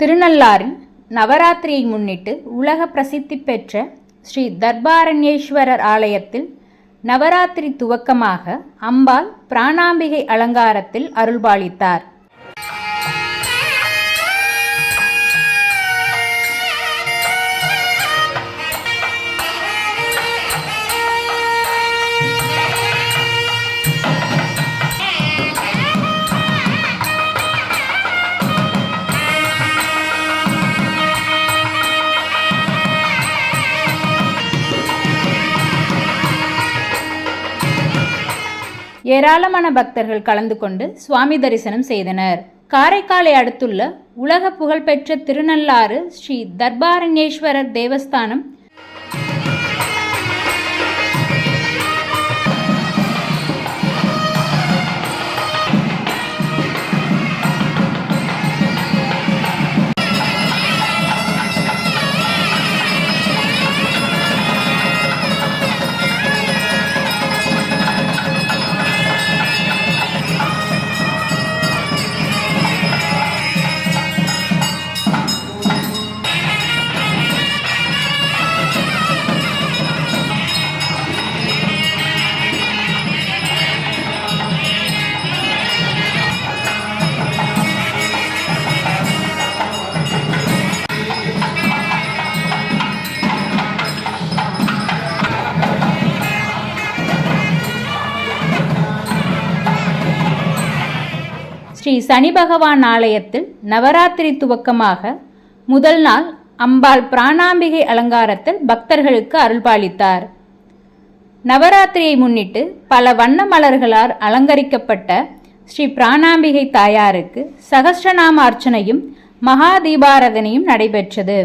திருநள்ளாறில் நவராத்திரியை முன்னிட்டு உலக பிரசித்தி பெற்ற ஸ்ரீ தர்பாரண்யேஸ்வரர் ஆலயத்தில் நவராத்திரி துவக்கமாக அம்பாள் பிராணாம்பிகை அலங்காரத்தில் அருள்பாலித்தார். ஏராளமான பக்தர்கள் கலந்து கொண்டு சுவாமி தரிசனம் செய்தனர். காரைக்காலை அடுத்துள்ள உலக புகழ்பெற்ற திருநள்ளாறு ஸ்ரீ தர்பாரண்யேஸ்வரர் தேவஸ்தானம் ஸ்ரீ சனி பகவான் ஆலயத்தில் நவராத்திரி துவக்கமாக முதல் நாள் அம்பாள் பிராணாம்பிகை அலங்காரத்தில் பக்தர்களுக்கு அருள்பாலித்தார். நவராத்திரியை முன்னிட்டு பல வண்ண மலர்களால் அலங்கரிக்கப்பட்ட ஸ்ரீ பிராணாம்பிகை தாயாருக்கு சகஸ்ரநாம அர்ச்சனையும் மகா தீபாரதனையும் நடைபெற்றது.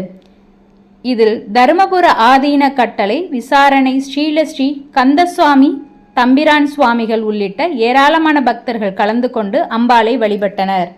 இதில் தருமபுர ஆதீன கட்டளை விசாரணை ஸ்ரீலஸ்ரீ கந்தசுவாமி தம்பிரான் சுவாமிகள் உள்ளிட்ட ஏராளமான பக்தர்கள் கலந்து கொண்டு அம்பாளை வழிபட்டனர்.